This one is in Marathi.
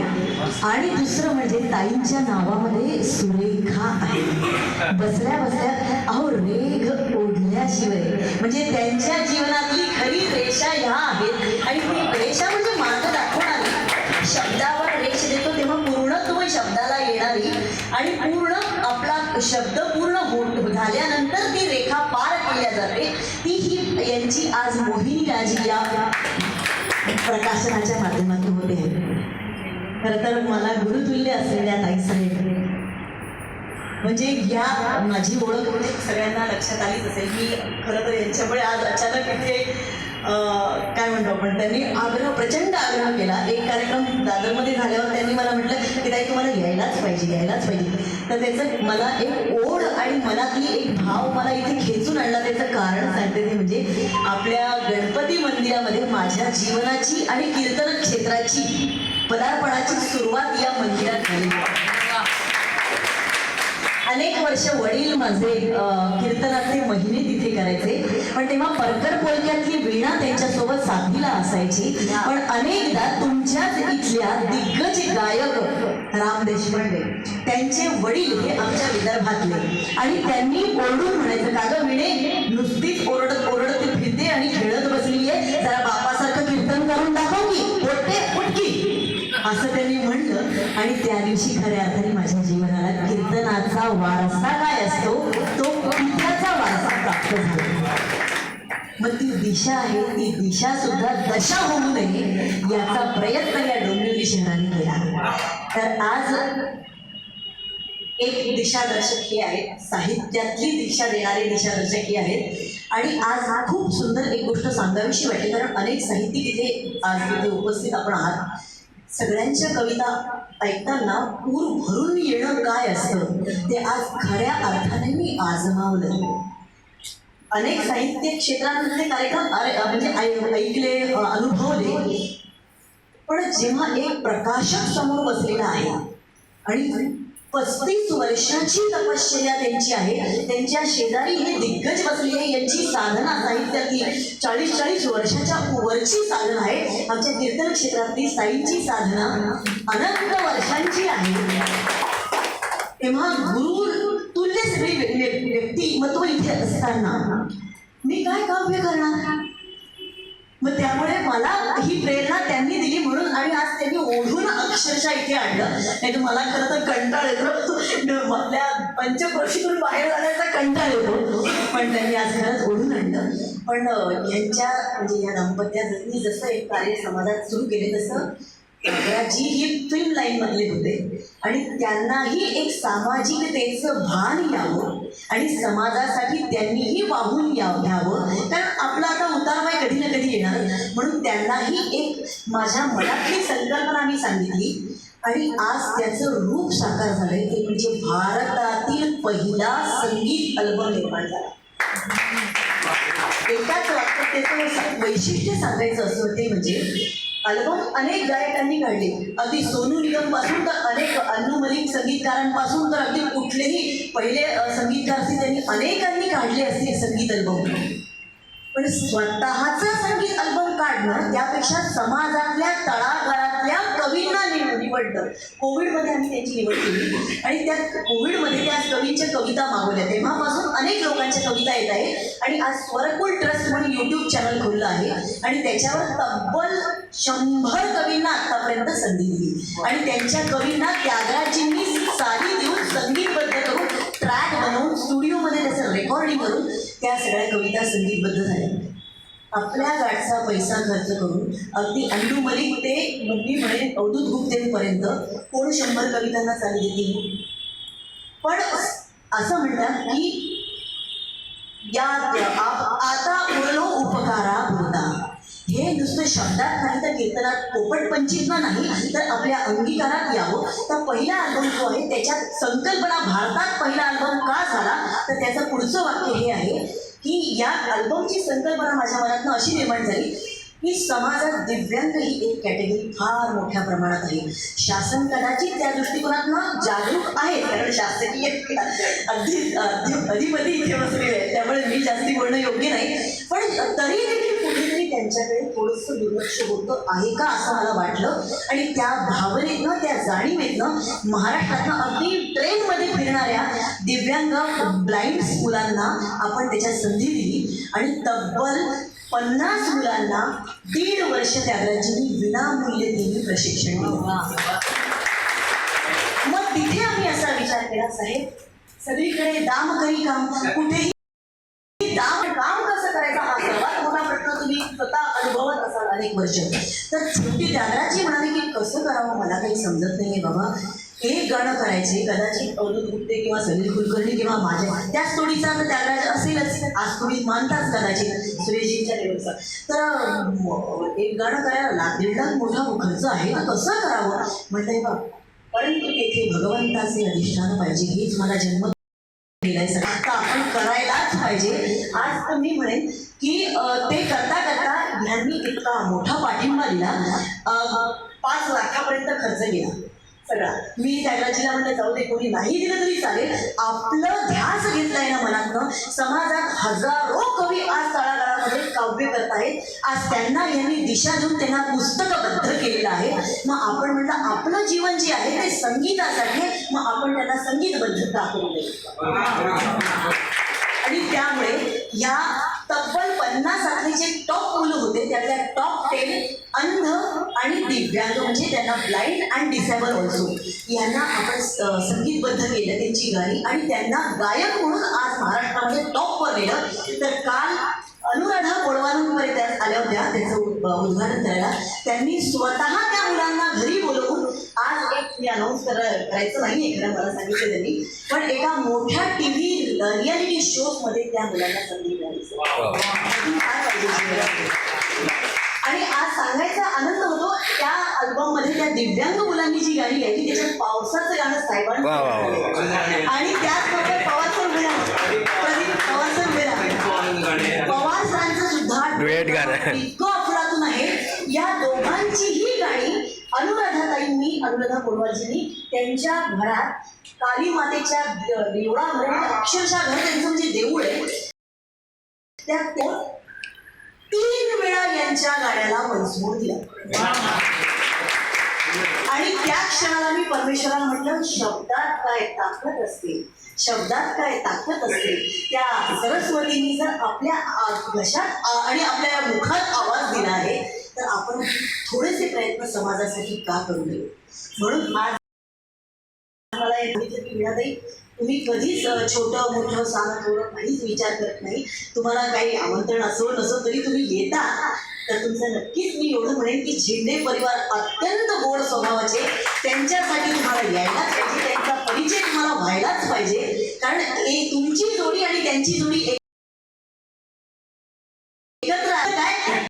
आहे आणि दुसरं म्हणजे ताईंच्या नावामध्ये सुरेखा आहे. बसल्या बसल्या अहो रेघ ओढल्याशिवाय. म्हणजे त्यांच्या जीवनातली खरी रेषा ह्या आहेत. आणि ती रेषा म्हणजे मार्ग दाखवणारी. शब्दावर रेष देतो तेव्हा पूर्णत्व शब्दाला येणारी. आणि पूर्ण आपला शब्द पूर्ण होत झाल्यानंतर ती रेखा पार केल्या जाते. ती ही यांची आज मोहिनी राजी या प्रकाशनाच्या माध्यमातून होते. खरं तर मला गुरुतुल्य असलेल्या ताईसाहेब म्हणजे या माझी ओळख सगळ्यांना लक्षात आलीच असेल. मी खरं तर यांच्यामुळे आज अचानक इथे काय म्हणतो आपण त्यांनी आग्रह प्रचंड आग्रह केला. एक कार्यक्रम दादरमध्ये झाल्यावर त्यांनी मला म्हटलं की ताई तुम्हाला यायलाच पाहिजे यायलाच पाहिजे. तर त्याचं मला एक ओढ आणि मनातली एक भाव मला इथे खेचून आणला. त्याचं कारण सांगते ते म्हणजे आपल्या गणपती मंदिरामध्ये माझ्या जीवनाची आणि कीर्तन क्षेत्राची पदार्पणाची सुरुवात या मंदिरात झाली. अनेक वर्ष वडील माझे अं, कीर्तनाचे महिने तिथे करायचे. पण तेव्हा परकर पोलक्यातली वीणा त्यांच्यासोबत साथीला असायची. पण अनेकदा तुमच्याच इथल्या दिग्गज गायक राम देशपांडे त्यांचे वडील हे आमच्या विदर्भातले. आणि त्यांनी ओरडून म्हणायचं का गं विणे नुसतीच ओरडत ओरडत फिरते आणि खेळत बसली आहे जरा बापा आणि त्या दिवशी खऱ्या अर्थाने माझ्या जीवनाला कीर्तनाचा वारसा काय असतो तो पित्याचा वारसा प्राप्त झाला. मग ती दिशा आहे ती दिशा सुद्धा दशा होऊ नये याचा प्रयत्न या डोंबिवली शहराने केला. तर आज एक दिशादर्शक हे आहेत साहित्यातली दिशा देणारे दिशादर्शक हे आहेत. आणि आज हा खूप सुंदर एक गोष्ट सांगावीशी वाटते कारण अनेक साहित्यिक इथे आज तिथे उपस्थित आपण आहात. सगळ्यांच्या कविता ऐकताना पूर भरून येणं काय असतं? ते आज खऱ्या अर्थाने मी आजमावलं. अनेक साहित्य क्षेत्रांमधले कार्यक्रम अरे म्हणजे ऐकले अनुभवले. पण जेव्हा एक प्रकाशक समोर बसलेला आहे आणि पस्तीस वर्षाची तपश्चर्या त्यांची आहे. त्यांच्या शेजारी हे दिग्गज बसलेले आहे. यांची साधना साहित्यातली चाळीस चाळीस वर्षाच्या वरची साधना आहे. आमच्या कीर्तन क्षेत्रातली साईंची साधना अनंत वर्षांची आहे. तेव्हा गुरु तुल्य सगळी व्य- व्य- व्यक्तिमत्व इथे असताना मी काय काव्य करणार? मग त्यामुळे मला ही प्रेरणा त्यांनी दिली म्हणून आणि आज त्यांनी ओढून अक्षरशः इथे आणलं. नाही तर मला खरं तर कंटाळ येतो. आपल्या पंचक्रोशीतून बाहेर जाण्याचा कंटाळ येतो. पण त्यांनी आज खरंच ओढून आणलं. पण यांच्या म्हणजे या दाम्पत्या जसं एक कार्य समाजात सुरू केले तसं जी ही फिल्म लाईन मधले होते. आणि त्यांनाही एक सामाजिकतेचं भान यावं आणि समाजासाठी त्यांनीही वाहून या घ्यावं. कारण आपला आता उतारवाय कधी ना कधी येणार. म्हणून त्यांनाही एक माझ्या मनातली संकल्पना मी सांगितली. आणि आज त्याचं रूप साकार झालंय. ते म्हणजे भारतातील पहिला संगीत अल्बम निर्माण झाला. एकाच वाक्यात त्याचं वैशिष्ट्य सांगायचं असं ते म्हणजे अल्बम अनेक गायकांनी काढले. अगदी सोनू निगमपासून तर अनेक अन्नू मलिक संगीतकारांपासून तर अगदी कुठलेही पहिले संगीतकार असतील त्यांनी अनेकांनी काढले असतील संगीत अल्बम. पण स्वतःच संगीत अल्बम काढणं त्यापेक्षा समाजातल्या तळागाळातल्या कवींना निव- निवडलं कोविडमध्ये आम्ही त्यांची निवड केली. आणि त्या कोविडमध्ये त्या कवींच्या कविता मागवल्या. तेव्हापासून अनेक लोकांच्या कविता येत आहेत. आणि आज स्वरकुल ट्रस्ट म्हणून यूट्यूब चॅनल खोललं आहे. आणि त्याच्यावर तब्बल शंभर कवींना आतापर्यंत संधी दिली. आणि त्यांच्या कवींना त्यागराजींनी साली देऊन संगीतबद्ध करून ट्रॅक बनवून स्टुडिओमध्ये त्याचं रेकॉर्डिंग करून त्या सगळ्या कविता संगीतबद्ध झाल्या. आपल्या गाठचा पैसा खर्च करून अगदी अंडू मलिक ते मी म्हणेन अवधूत गुप्तेपर्यंत कोण शंभर कवितांना चाली देतील? पण असं म्हणतात की या आता बोललो उपकारा होता हे नुसतं शब्दात नाही तर कीर्तनात पोपट नाही तर आपल्या अंगीकारात यावं तर पहिला अल्बम जो आहे त्याच्यात संकल्पना भारतात पहिला अल्बम का झाला? तर त्याचं पुढचं वाक्य हे आहे की या अल्बमची संकल्पना माझ्या मनातनं अशी निर्माण झाली की समाजात दिव्यांग ही एक कॅटेगरी फार मोठ्या प्रमाणात आहे. शासन कदाचित त्या दृष्टिकोनातनं जागरूक आहे कारण शासकीय अगदी अगदी अधिपती इथे बसलेले त्यामुळे मी जास्ती बोलणं योग्य नाही. पण तरी देखील कुठेतरी त्यांच्याकडे थोडंसं दुर्लक्ष होतं आहे का असं मला वाटलं. आणि त्या भावनेतनं त्या जाणीवेतनं महाराष्ट्रातनं अगदी ट्रेनमध्ये फिरणाऱ्या दिव्यांग ब्लाइंड मुलांना आपण त्याच्यात संधी दिली. आणि तब्बल पन्नास मुलांना दीड वर्ष त्यागाजींनी विनामूल्य दिली. प्रशिक्षण मग तिथे आम्ही असा विचार केला साहेब सगळीकडे दाम करी काम. कुठेही दाम काम कसं करायचं हा सर्वात मोठा प्रश्न तुम्ही स्वतः एक वर्ष तर शेवटी दादाजी म्हणाली की कसं करावं? मला काही समजत नाहीये बाबा. हे गाणं करायचे कदाचित अवधूत गुप्ते किंवा सलील कुलकर्णी किंवा माझ्या त्याच तोडीचा तर त्यागराज असेलच. आज तुम्ही मानताच कदाचित सुरेशजींच्या लेवलचा. तर एक गाणं करायला लाख दीड लाख मोठा खर्च आहे ना? कसं करावं? म्हणताय बा परंतु तेथे भगवंताचे अधिष्ठान पाहिजे हेच मला जन्म आपण करायलाच पाहिजे. आज तर मी म्हणेन की ते करता करता ह्यांनी इतका मोठा पाठिंबा दिला. पाच लाखापर्यंत खर्च केला. सगळा. मी त्यागाजीला म्हणलं जाऊ दे कोणी नाही दिलं तरी चालेल. आपलं ध्यास घेतलंय ना मनातनं. समाजात हजारो कवी आज तळागाळामध्ये काव्य करतायत. आज त्यांना यांनी दिशा देऊन त्यांना पुस्तकबद्ध केलेलं आहे. मग आपण म्हणलं आपलं जीवन जे आहे ते संगीतासाठी मग आपण त्यांना संगीतबद्ध करू दे आणि त्यामुळे या तब्बल पन्नासातले जे टॉप मुलं होते. त्यातल्या टॉप टेन अंध आणि दिव्यांग म्हणजे त्यांना ब्लाइंड अँड डिसेबल ऑल्सो यांना आपण संगीतबद्ध केलं त्यांची गाणी. आणि त्यांना गायक म्हणून आज महाराष्ट्रामध्ये टॉपवर नेलं. तर काल अनुराधा गोडवालूंकडे त्या आल्या होत्या त्याचं उद- उद्घाटन करायला त्यांनी स्वतः त्या मुलांना घरी बोलवून आज एक मी अनाऊन्स करायचं नाही खरं मला सांगितलं त्यांनी पण एका मोठ्या टी व्ही रियालिटी शोजमध्ये त्या मुलांना संधी मिळाली? आणि आज सांगायचा आनंद होतो त्या अल्बममध्ये त्या दिव्यांग मुलांनी जी गाणी गायली त्याच्यात पावसाचं गाणं साहेबांनी. आणि त्याचबरोबर पवार Duet गाणं. इतकं अफलातून आहे. या दोघांचीही गाणी अनुराधाताईंनी अनुराधा कोडवाजींनी त्यांच्या घरात काली मातेच्या देवळा अक्षरशः घर त्यांचं म्हणजे देऊळ आहे. त्या तो तीन वेळा यांच्या गाण्याला मंजूर दिला. आणि त्या क्षणाला मी परमेश्वराला म्हटलं शब्दात काय ताकद असते? शब्दात काय ताकद असते? त्या सरस्वतींनी जर आपल्या घशात आणि आपल्या मुखात आवाज दिला आहे तर आपण थोडेसे प्रयत्न समाजासाठी का करू नये? म्हणून आज मला मिळाली. तुम्ही कधीच छोटं मोठं साधं थोडं काहीच विचार करत नाही. तुम्हाला काही आमंत्रण असो नसो तरी तुम्ही येता. तर तुमचं नक्कीच मी एवढं म्हणेन की झेंडे परिवार अत्यंत गोड स्वभावाचे त्यांच्यासाठी तुम्हाला यायलाच पाहिजे त्यांचा परिचय तुम्हाला व्हायलाच पाहिजे. कारण ए तुमची जोडी आणि त्यांची जोडी एक